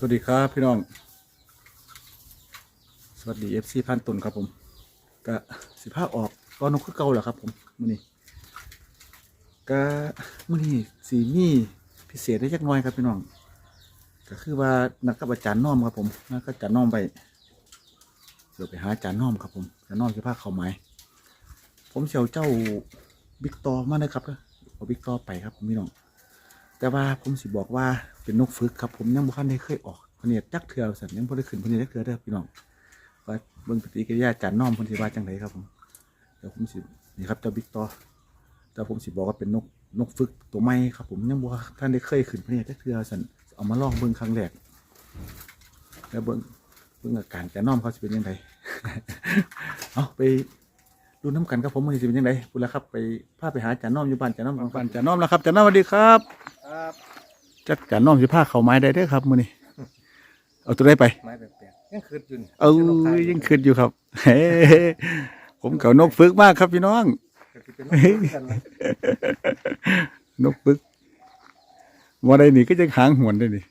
สวัสดีครับพี่น้อง สวัสดีเอฟซีพันตุนครับผมก็สิภาพออกตอนนกคือเก่าแหละครับผมมือนี้ก็มือนี้สีมีพิเศษได้จักหน่อยครับพี่น้อง ก็คือว่านัดกับอาจารย์น้อมครับผมนัดกับอาจารย์น้อมไปเดี๋ยวไปหาอาจารย์น้อมครับผมอาจารย์น้อมสิพาเข้าไม้ผมเชียวเจ้าบิ๊กตอมาเลยครับเอาบิ๊กตอไปครับผมพี่น้อง แต่ว่าผมสิบอกว่าเป็นนกฝึกครับ ผมยังบ่ทันได้เคยออกพเนียดจักเทือสันยังบ่ได้ขึ้นพเนียดจักเทือเด้อพี่น้องว่าเบิ่งปฏิกิริยาจานน้อมเพิ่นสิว่าจังไดครับผมเดี๋ยวผมสินี่ครับเจ้าบิ๊กตอแต่ผมสิบอกว่าเป็นนกนกฝึกตัวใหม่ครับ ผมยังบ่ทันได้เคยขึ้นพเนียดจักเทือสันเอามาลองเบิ่งครั้งแรกแล้วเบิ่งเบิ่งอาการจานน้อมเขาสิเป็นยังไงเอาไปดูน้ำกันครับผมมันสิเป็นยังไงพูดแล้วครับไปพาไปหาจานน้อมอยู่บ้านจานน้อมบ้านจานน้อมแล้วครับจานน้อมสวัสดีครับ ครับจักจานน้อมสิพาเข้าไม้ได้เด้อครับมื้อนี้เอาตัวได้ไป ไม้แปลกๆยังคืดอยู่นี่เออยังขึ้นอยู่ครับเฮ้ผมเก่านกฝึกมากครับพี่น้อง ก็สิเป็นนกเหมือนกันนะนกฝึกว่าได้นี่ก็จะหางหวนได้นี่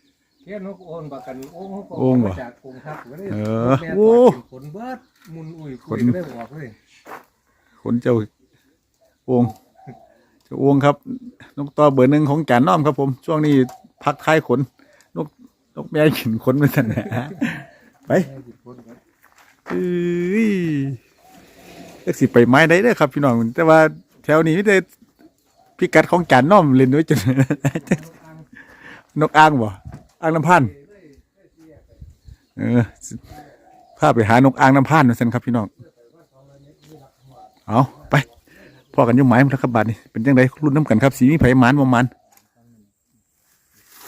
เทียนนกโอนบักกันโอ้โหโอ่งบ่มาจากกรุงครับก็เลยเออแม่โอ้ตอดกินขนเบิดมุนอุ้ยขคุนยก็เลยออกเลยขนเจ้าโองเจ้าโองครับ นกต่อเบอร์หนึ่งของจานน้อมครับผม ช่วงนี้ พักท้ายขน นกนกแม่ขินขนมาสั่นแหะไปเบิดเอ้ยเล็กสิไปไม้ได้เด้อครับ พี่น้อง แต่ว่าแถวนี้ไมแต่ได้พิกัดของจานน้อมเล่นไว้จน นกอ่างบ่อ่างน้ำพันเออพาไปหานกอ่างน้ำพันมาสันครับพี่น้อง เอาไปพ่อกันอยุ่หมายมันแล้วครับบาทนี่เป็นยังไงรุ่นน้ำกันครับ สีมีไผ่หมานประมาณ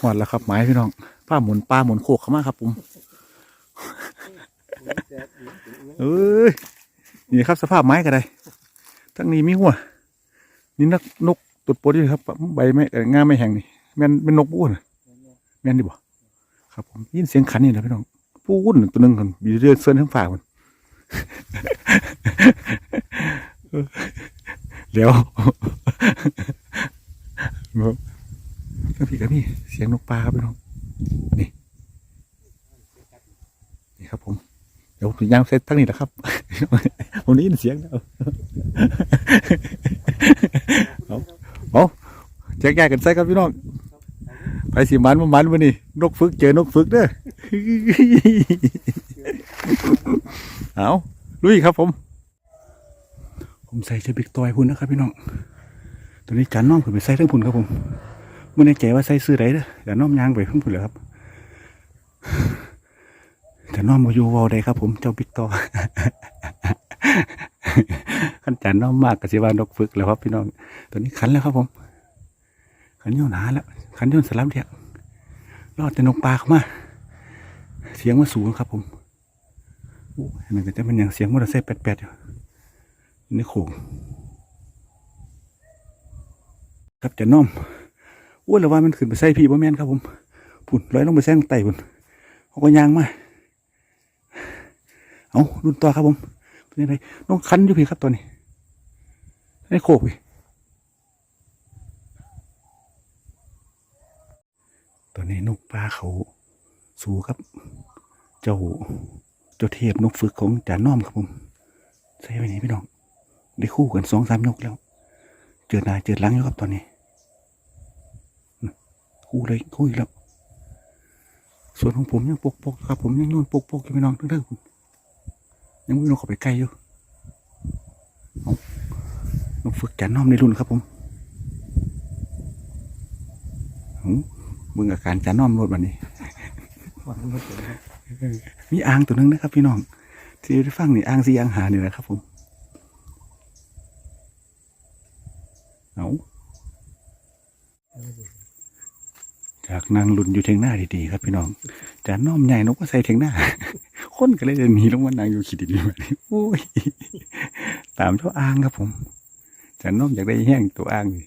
หอดแล้วครับหมายพี่น้องป้าหมุนป้าหมุนโคกเข้ามาครับผมเอ้ยนี่ครับสภาพไม้ก็ได้ทั้งนี้มีหัว นี่นักนกตุดปดอยู่ครับใบไม่งาไม่แห้งนี่แม่นเป็นนกบู้นแม่นดิบ่ครับผมยินเสียงขันนี่แหละพี่น้องปูนตัวหนึงกันบีเรือเส้นทั้งฝ่ามันเดี๋ยว ครับพี่กับพี่เสียงนกปลาครับพี่น้องนี่นี่ครับ ผมเดี๋ยวผมยางเซตทั้งนี้แหละครับผมได้ยินเสียงแล้วเอาเอาแจกแยกกันใส่ครับพี่น้องไปสิมันมามันวันนี้นกฝึกเจอนกฝึกเด้อเอาลุยครับผม ผมใส่เจบิ๊กตอยพุ่นนะครับพี่น้อง ตัวนี้จานน้อมขึ้นไปใส่ทั้งพุ่นครับผม เมื่อในใจว่าใส่ซื้อไรเด้อจานน้อมยางไปทั้งพุ่นเลยครับแต่น้อมมาอยู่วอลได้ครับ ผมเจ้าบิ๊กตอขันจานน้อมมากกสิวานกฝึกแล้วครับพี่น้องตัวนี้ขันแล้วครับผม ขันโยนหาแล้วขันโยนสลับเดียกรอดแต่นกปลาเข้ามา เสียงมันสูงครับ ผมโอ้ยมันก็จะเป็นอย่างเสียงมอเตอร์ไซค์แปดๆอยู่อยู่ในโขงครับจะน้อม อ้วนแล้วว่ามันขึ้นไปใส่พี่บ่แม่นครับผมพุ่นร้อยลงไปแซงไต่พุ่นเขาก็ยางมาเอารุ่นต่อครับผมเป็นยังไงน้องคันอยู่พี่ครับตัวนี้ในโคกพี่ตัวนี้นกปลาเขาสูครับ เจ้าเจ้าเทพนกฝึกของจาน้อมครับผมใส่ไว้ไหนพี่น้องได้คู่กันสองสามนกแล้ว เจอหน้าเจอหลังอยู่ครับตอนนี้ คู่เลยคู่อีกแล้วส่วนของผมยังปกปกๆครับ ผมยังโยนปกปกๆอยู่พี่น้องเด้อๆยังไม่ลงเข้าไปใกล้อยู่เอานกฝึกจานน้อมในรุ่นครับผมหูมึงอาการจานน้อมรถวันนี้วันนี้มันเป็นครับมีอ่างตัวหนึงนะครับ พี่น้อง ที่ได้ฟังนี่อ่างสีอ่างหานี่นะครับผม เอา จากนางรุ่นอยู่เทงหน้าดีๆครับพี่น้องจานน้อมใหญ่นกก็ใส่เทงหน้า คนก็เลยจะหนีลงมานางอยู่ขีดดีๆแบบนี้โอ้ยตามเท่าอ่างครับผมจานน้อมอยากได้แห้งตัวอ่างนี่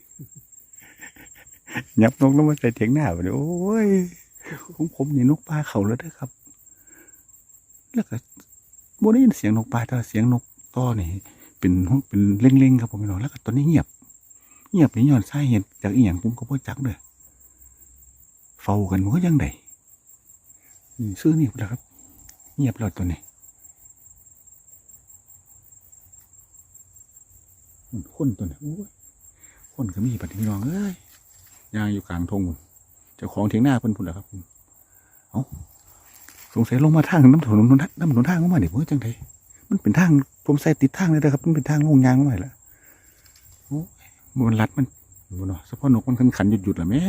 ยับนกลงมาใส่เทงหน้าแบบนี้โอ้ยของผมนี่นกปลาเขาแล้วเด้อครับ แล้วก็บ่ได้ยินเสียงนกปลาแต่เสียงนกต้อนี่เป็นเป็นเล่งๆครับผมพี่น้องแล้วก็ตอนนี้เงียบ เงียบนี่ย้อนสาเหตุจากอีหยังผมก็บ่จักเด้อ เฝ้ากันมันก็ยังไดนี่ซื้อนี่พุ่นละครับ เงียบแล้วตัวนี้มันคนตัวนี้โอ้ยคนก็มีปัดพี่น้องเอ้ยย่างอยู่กลางทงเจ้าของเถียงหน้าเพิ่นพุ่นละครับเอาสงสัยลงมาทางน้ำถนนน้ำถนนทางเข้ามาเดี๋ยเมื่อจังไดมันเป็นทางผมใส่ติดทางเลยนะครับ มันเป็นทางลงยางเข้ามาแล้วโอ้ยมันรัดมันมันเนาะเฉพาะนกมันขันขันหยุดหยุดๆละแม่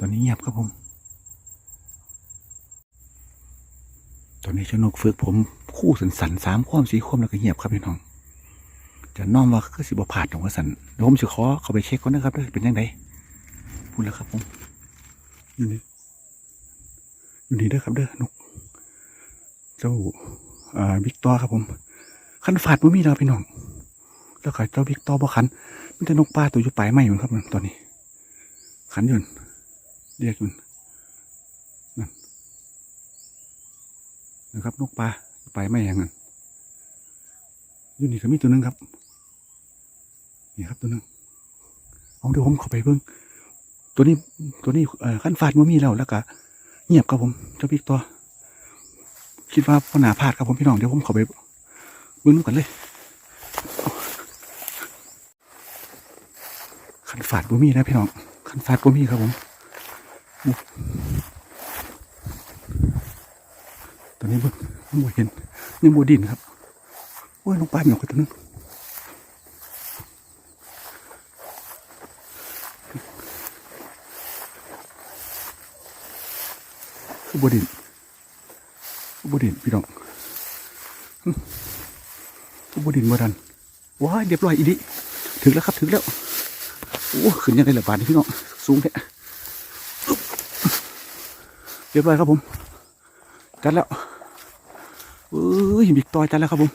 ตอนนี้เงียบครับผม ตอนนี้เจ้านกฝึกผมคู่สันสันสามความสี่ความแล้วก็เงียบครับพี่น้อง จะน้อมว่าคือสิบผ่านของว่าสันเดี๋ยวผมจะขอเข้าไปเช็คก่อนนะครับว่าเป็นยังไงพูดแล้วครับผมอยู่นี่อยู่นี่เด้อครับเด้อนก เจ้าอ่าวิกตอครับผมขันฝาดบ่มีแล้วพี่น้องแล้วก็เจ้าวิกตอบ่ขันมันจะนกปลาตัวอยู่ปลายไม้อยู่ครับตอนนี้ ขันอยืน เรียกอยืนนะครับนกปลาไปไม่อย่างนั้นอยู่นี่ก็มีตัวหนึงครับ นี่ครับตัวหนึงเอาเดี๋ยวผมเข้าไปเบิ้งตัวนี้ตัวนี้ขั้นฟาดมันมีแล้วแล้วก็เงียบครับผมเจ้าพี่ตัว คิดว่าพ่อหนาพลาดครับผมพี่น้องเดี๋ยวผมเข้าไปเบิ้งดูกันเลยขั้นฟาดบ่มีนะพี่น้องขั้นฟาดบ่มีครับผม ตอนนี้เบิ่งยังบ่เห็นยังบ่ดินครับโอ้ยลงไปหนียกันตัวนึงบดินบดินพี่น้องบดินบดันว้ายเรียบร้อยอีดิถึงแล้วครับถึงแล้วโอ้ขึ้นยังไงล่ะบาดนี้พี่น้องสูงแท้ เรียบร้อยครับผมจัดแล้วเอ้ยบิ๊กตอยจัดแล้วครับผม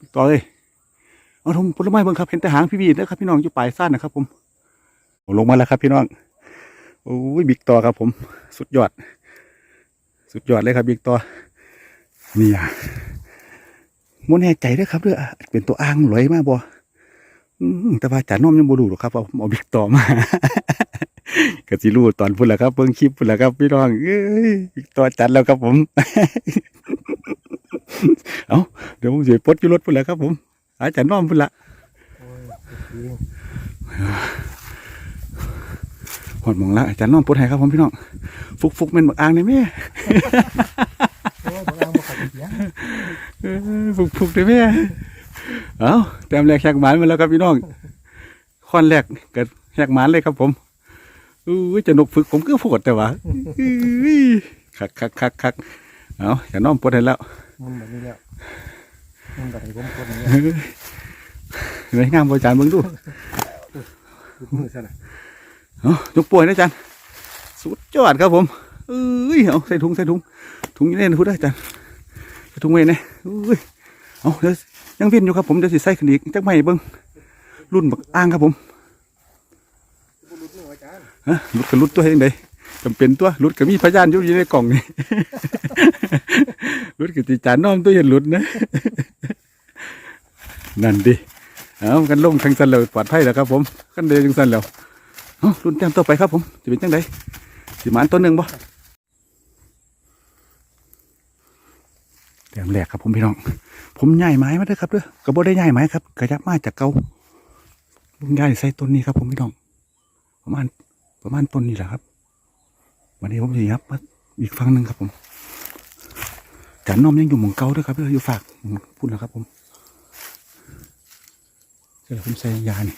บิ๊กตอยเอ้ยเอาทงผลไม้เบิ่งครับเห็นแต่หางพี่บีดนะครับพี่น้องอยู่ปลายซ่านนะครับผมลงมาแล้วครับพี่น้องโอ้ยบิ๊กตอครับผม สุดยอด สุดยอดเลยครับบิ๊กตอเนี่อะมนแน่ใจด้วยครับเด้อเป็นตัวอ่างลอยมากบ่อืม แต่ว่าจ่าน้อมยังบ่รู้หรอกครับว่าผมเอาบิ๊กตอมา ก็สิรู้ตอนพุ่นแหละครับเบิ่งคลิปพุ่นแหละครับพี่น้องเอ้ยตัวจัดแล้วครับผม เอาเดี๋ยวผมสิปลดอยู่รถพุ่นแหละครับ ผมอาจารย์น้อมพุ่นละโอ้ยจริงหอดหมองละอาจารย์น้อมปลดให้ครับผมพี่น้อง ฟุกฟุกๆแม่นบักอ่างได้แม่โอ้ยบางอันบ่ขัดเสียงเออฟุกฟุกๆได้แม่ เอาแต้มแรกแหกหมานมาแล้วครับพี่น้องข้อนแรกเกิดแหกหมานเลยครับผมอู้ยจะนกฝึกผมก็โผดแต่ว่าอื้อคักคักคักคักเอาอาจารย์น้อมปลดให้แล้วมันแบบนี้แล้วมันแบบนี้ผมคนนี้เฮ้ยงามบอาจารย์เบิ่งดูคือมือซะนะเอายกป่วยนะอาจารย์สุดยอดครับผมเอ้ยเอาใส่ถุงใส่ถุงถุงอยี่นี่นะพูดได้อาจารย์ใส่ถุงไว้เนี่ยอุ้ย เอาเดี๋ยวยังวียนอยู่ครับผมเดี๋ยวสิใส่ขึ้นอีกจักไม่เบิ่งรุ่นบักอ่างครับผมรุษนี่อาจารย์ฮะรุดกับรุดตัวเองไดจำเป็นตัวรุดกับมีพยานอยู่อยู่ในกล่องนี่รุดกับตีจานน้อมตัวเห็นรุดนะนั่นดิเอากันลงทางสันแล้วปลอดภัยแล้วครับผมกันเดินทางสันแล้วรุ่นแต้มต่อไปครับผมจะเป็นจังไดสิมานตัวหนึ่งบ่ แต้มแรกครับผมพี่น้อง ผมย้ายไม้มาด้อครับเด้อกระบอกได้ย้ายไม้ครับกระยับมาจากเกาลุงย้ายใส่ต้นนี้ครับผมพี่น้อง ประมาณประมาณต้นนี้แหละครับ วันนี้ผมจะยับมาอีกฝั่งหนึ่งครับผมจันน้อมยังอยู่หมองเกาด้วยครับเด้ออยู่ฝากพูดนะครับผมเดี๋ยวผมใส่ยานี่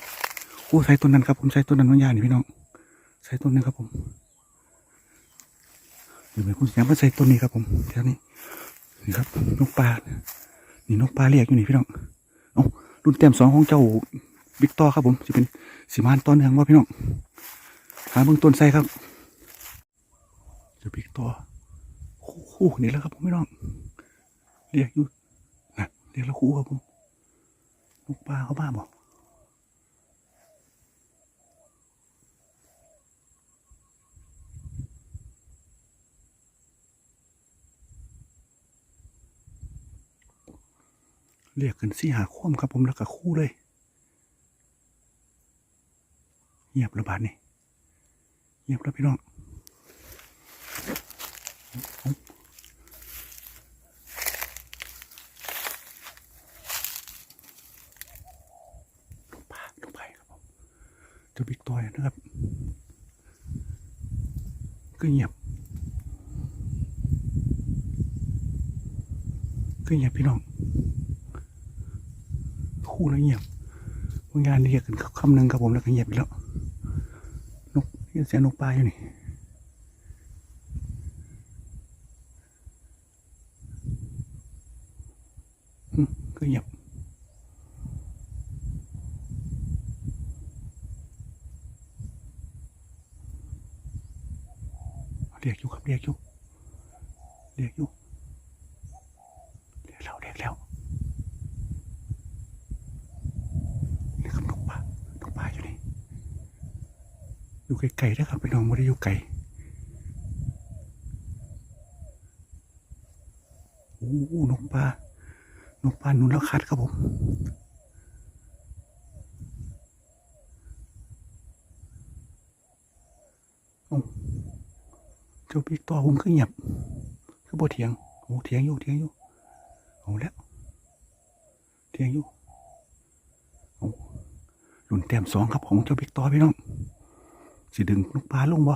โอ้ใส่ต้นนั้นครับผมใส่ต้นนั้นน้องยานี่พี่น้องใส่ต้นนี้ครับผมเดี๋ยวผมจะยับมาใส่ต้นนี้ครับผมแถวนี้ นี่ครับนกปลานี่นกปลาเรียกอยู่นี่พี่น้องเอ้ารุ่นเต็มสองของเจ้าบิ๊กต่อครับผมจะเป็นสีมานต้นเนืองว่าพี่น้องหาเบื้องต้นใส่ครับจะปีกตัวคู่คู่นี่แล้วครับผมไม่น้องเรียกอยู่นะเรียกแล้วคู่ครับผมลูกปลาเขาบ้าบอก เรียกกันสี่หาคว่ำครับผมแล้วก็คู่เลยเงียบระบาดนี่เงียบแล้วพี่น้องลงไปลงไปครับผมจ้าบิ๊กตอยนะครับก็เงียบก็เงียบพี่น้อง คู่แล้วเงียบบางงานเรียกกันคำหนึ่งครับผมแล้วก็เงียบไปแล้ว นกเสียงนกปลาอยู่นี่ก็เงียบเรียกอยู่ครับเรียกอยู่เรียกอยู่เรียกแล้วเรียกแล้ว นี่ครับนกป่านกป่าอยู่นี่ อยู่ไกลๆนะครับพี่น้องไม่ได้อยู่ไกลโอ้โนกป่านกป่านุนแล้วคัดครับผมเอ้เจ้าปีกตัวผมคือเงียบคือบ่เถียงโอ้เถียงอยู่เถียงอยู่เอาแล้วเถียงอยู่หลุนแต้มสองครับของเจ้าบิ๊กตอพี่น้อง สิดึงลูกปลาลงบ่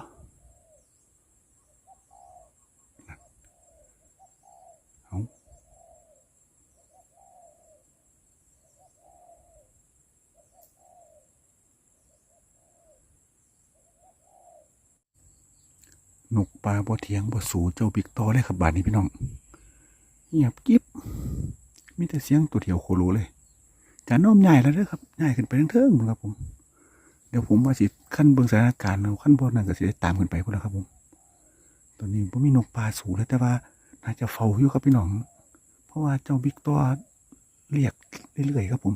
เอานกปลาบ่เถียงบ่สูเจ้าบิ๊กตอเลยครับบาดนี้พี่น้อง เงียบกิ๊บมีแต่เสียงตัวเดียวโคโลเลยจานน้อมใหญ่แล้วเด้อครับใหญ่ขึ้นไปทั้งเทิงๆพุ่นครับผม เดี๋ยวผมว่าสิขั้นเบิ่งสถานการณ์ขั้นบนนั่นก็สิได้ตามขึ้นไปพุ่นแล้วครับผม ตอนนี้ผมมีนกปลาสูงแล้วแต่ว่าน่าจะเฝ้าอยู่ครับพี่น้อง เพราะว่าเจ้าบิ๊กตัวเรียกเรื่อยๆครับผม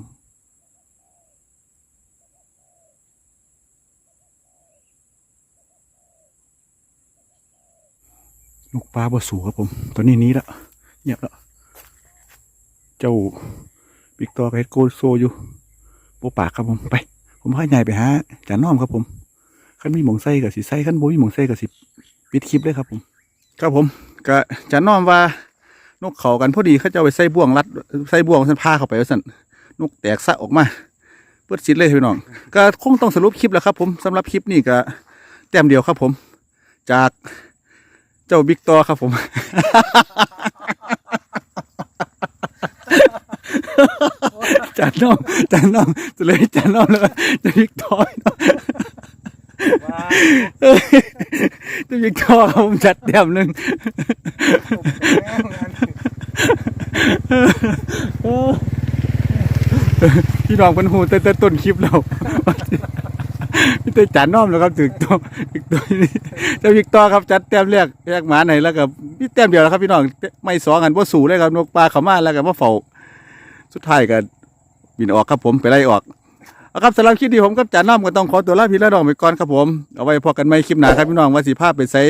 นกปลาบสูครับผม ตอนนี้นี้แล้วเงียบแล้วเจ้าวิกตอร์เพชรโกโซอยู่ปูปากครับผมไป ผมพาใหญ่ไปหาจานน้อมครับผมขั้นมีหมองไส้กับสิไส้ขั้นบ่มีหมองไส้กับสิปิดคลิปเลยครับผม ครับผมก็จานน้อมว่านกเขากันพอดีเขาจะเอาไปใส่บ่วงรัดใส่บ่วงสันพาเข้าไปว่าสันนกแตกซะออกมาเปิดสิทธิ์เลยพี่น้อง ก็คงต้องสรุปคลิปแล้วครับผมสำหรับคลิปนี้ก็แต้มเดียวครับผม จากเจ้าบิ๊กตอครับผม จานน้องจานน้องจะเลยจานน้องแล้วก็จะยิกทอยเนาะว้าวจะยิกทอครับผมจัดเต็มหนึ่งพี่น้องเป็นหูแต่แต่ต้นคลิปเราพี่เตจานน้อมแล้วครับถึงตัวถึงตัวนี้เจ้าวิกตอร์ครับจัดแต้มแรกแรกหมาไหนแล้วก็พี่แต้มเดียวแล้วครับพี่น้องไม่สองกันว่าสู่เลยครับนกปลาเขามาแล้วก็มาเฝ้าสุดท้ายก็ บินออกครับผมไปไล่ออกเอาครับสำหรับคลิปนี้ผมกับจ่าน้อมก็ต้องขอตัวลาพี่ละน้องไปก่อนครับผมเอาไว้พอกันไม่คลิปหน้าครับพี่น้องว่าสีภาพไปใส่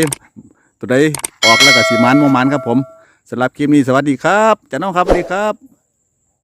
ตัวใดออกแล้วก็สีมันโมมันครับผมสำหรับคลิปนี้สวัสดีครับจ่าน้อมครับสวัสดีครับ